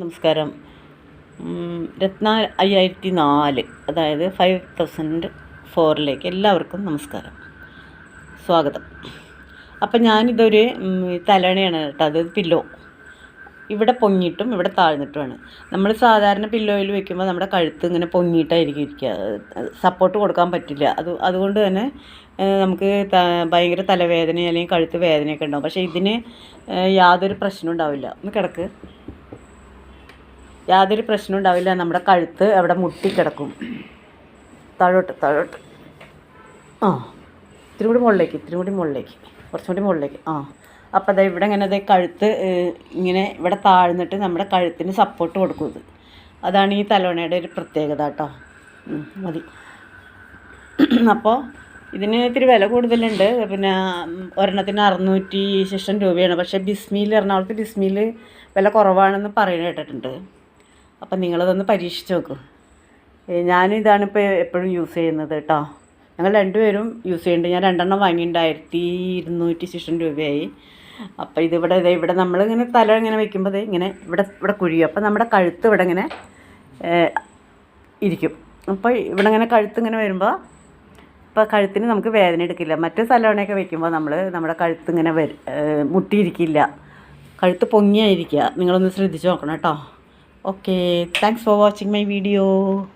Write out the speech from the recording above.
നമസ്കാരം. രത്ന അയ്യായിരത്തി നാല് അതായത് ഫൈവ് തൗസൻഡ് ഫോറിലേക്ക് എല്ലാവർക്കും നമസ്കാരം. സ്വാഗതം. അപ്പം ഞാനിതൊരു തലണയാണ് കേട്ടോ. അത് പില്ലോ ഇവിടെ പൊങ്ങിയിട്ടും ഇവിടെ താഴ്ന്നിട്ടുമാണ്. നമ്മൾ സാധാരണ പില്ലോയിൽ വെക്കുമ്പോൾ നമ്മുടെ കഴുത്ത് ഇങ്ങനെ പൊങ്ങിയിട്ടായിരിക്കും ഇരിക്കുക. സപ്പോർട്ട് കൊടുക്കാൻ പറ്റില്ല. അത് അതുകൊണ്ട് തന്നെ നമുക്ക് ഭയങ്കര തലവേദന അല്ലെങ്കിൽ കഴുത്ത് വേദനയൊക്കെ ഉണ്ടാവും. പക്ഷേ ഇതിന് യാതൊരു പ്രശ്നവും ഉണ്ടാവില്ല. ഒന്ന് കിടക്ക്. യാതൊരു പ്രശ്നവും ഉണ്ടാവില്ല. നമ്മുടെ കഴുത്ത് അവിടെ മുട്ടിക്കിടക്കും താഴോട്ട് താഴോട്ട്. ആ ഇത്തിരി കൂടി മുകളിലേക്ക് ഇത്തിരി കൂടി മുകളിലേക്ക്. കുറച്ചും കൂടി മുകളിലേക്ക്. ആ അപ്പോൾ അതാ ഇവിടെ ഇങ്ങനെ അതേ കഴുത്ത് ഇങ്ങനെ ഇവിടെ താഴ്ന്നിട്ട് നമ്മുടെ കഴുത്തിന് സപ്പോർട്ട് കൊടുക്കും ഇത്. അതാണ് ഈ തലോണയുടെ ഒരു പ്രത്യേകത കേട്ടോ. മതി. അപ്പോൾ ഇതിന് ഇത്തിരി വില കൂടുതലുണ്ട്. പിന്നെ ഒരെണ്ണത്തിന് അറുന്നൂറ്റി ശേഷം രൂപയാണ്. പക്ഷേ ബിസ്മിയിൽ എറണാകുളത്ത് ബിസ്മിയിൽ വില കുറവാണെന്ന് പറയുന്നത് കേട്ടിട്ടുണ്ട്. അപ്പം നിങ്ങളതൊന്ന് പരീക്ഷിച്ച് നോക്കൂ. ഏ, ഞാനിതാണിപ്പോൾ എപ്പോഴും യൂസ് ചെയ്യുന്നത് കേട്ടോ ഞങ്ങൾ രണ്ടുപേരും യൂസ് ചെയ്യുന്നുണ്ട് ഞാൻ രണ്ടെണ്ണം വാങ്ങിയിട്ടുണ്ട് ആയിരത്തി ഇരുന്നൂറ്റി ശേഷം രൂപയായി. അപ്പോൾ ഇതിവിടെ ഇതേ ഇവിടെ നമ്മളിങ്ങനെ തല ഇങ്ങനെ വെക്കുമ്പോൾ ഇങ്ങനെ ഇവിടെ ഇവിടെ കുഴിയും. അപ്പോൾ നമ്മുടെ കഴുത്ത് ഇവിടെ ഇങ്ങനെ ഇരിക്കും. അപ്പോൾ ഇവിടെ ഇങ്ങനെ കഴുത്ത് ഇങ്ങനെ വരുമ്പോൾ ഇപ്പോൾ കഴുത്തിന് നമുക്ക് വേദന എടുക്കില്ല. മറ്റു തലവണയൊക്കെ വെക്കുമ്പോൾ നമ്മൾ നമ്മുടെ കഴുത്ത് ഇങ്ങനെ വരും മുട്ടിയിരിക്കില്ല. കഴുത്ത് പൊങ്ങിയായിരിക്കുക. നിങ്ങളൊന്ന് ശ്രദ്ധിച്ച് നോക്കണം കേട്ടോ Okay, thanks for watching my video.